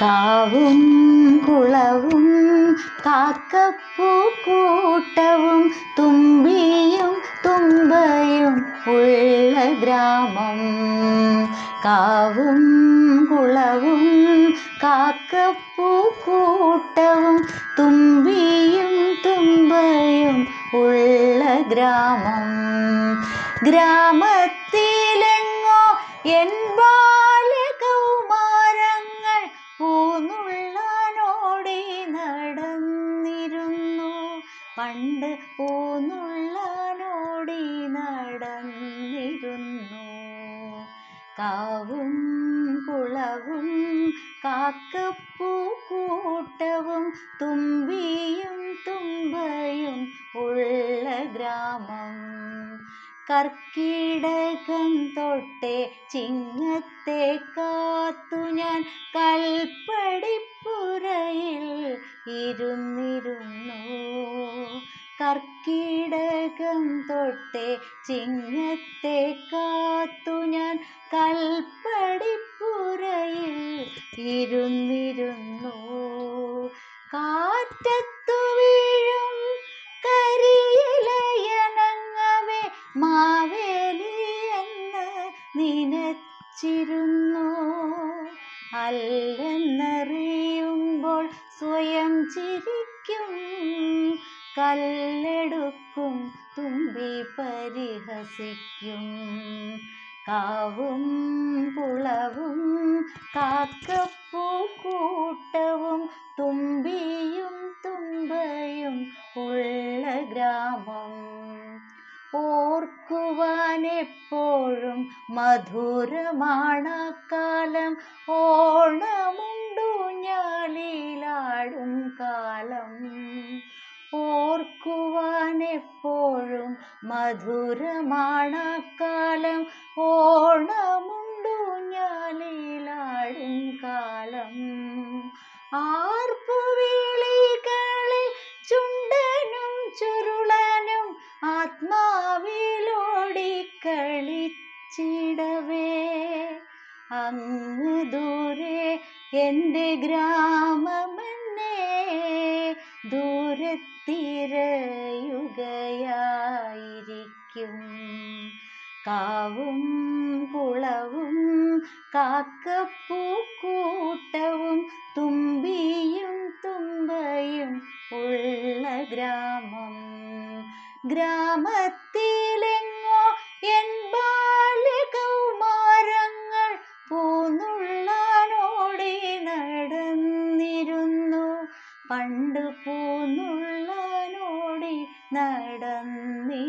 കാവും കുളവും കാക്കപ്പൂക്കൂട്ടവും തുമ്പിയും തുമ്പയും ഉള്ള ഗ്രാമം. കാവും കുളവും കാക്കപ്പൂക്കൂട്ടവും തുമ്പിയും തുമ്പയും ഉള്ള ഗ്രാമം. ഗ്രാമത്തിലെങ്ങോ എൻ പണ്ട് പൂന്നുള്ളാനോടി നടന്നിരുന്നു. കാവും കുളവും കാക്കപ്പൂ കൂട്ടവും തുമ്പിയും തുമ്പയും ഉള്ള ഗ്രാമം. കർക്കിടകം തൊട്ടേ ചിങ്ങത്തെ കാത്തു ഞാൻ കൽപ്പടിപ്പുരയിൽ ഇരുന്നിരുന്നു. കർക്കിടകം തൊട്ടേ ചിങ്ങത്തെ കാത്തു ഞാൻ കൽപ്പടിപ്പുറയിൽ ഇരുന്നിരുന്നു. കാറ്റത്തു വീഴും കരിയിലയനങ്ങവേ മാവേലി എന്ന് നനച്ചിരുന്നു. അല്ലെന്നറിയുമ്പോൾ സ്വയം ചിരിക്കും കല്ലെടുക്കും തുമ്പി പരിഹസിക്കും. കാവും പുളവും കാക്കപ്പൂ കൂട്ടവും തുമ്പിയും തുമ്പയും ഉള്ള ഗ്രാമം. ഓർക്കുവാനെപ്പോഴും മധുരമാണ് കാലം. ഓണമുണ്ടു ഓർക്കുവാനെപ്പോഴും മധുരമാണ് കാലം ഓണമുണ്ടു ഞാലിലാടും കാലം. ആർപ്പുവിളികളിൽ ചുണ്ടനും ചുരുളനും ആത്മാവിലോടി കളിച്ചിടവേ. അങ്ങ് ദൂരെ എന്റെ ഗ്രാമമെന്നെ ദൂരത്തിരയുകയായിരിക്കും. കാവും കുളവും കാക്കപ്പൂക്കൂട്ടവും തുമ്പിയും തുമ്പയും ഉള്ള ഗ്രാമം. ഗ്രാമത്തിലെങ്ങോ എൻ പണ്ട് പൂന്നുള്ളാനോടി നടന്നിരുന്നു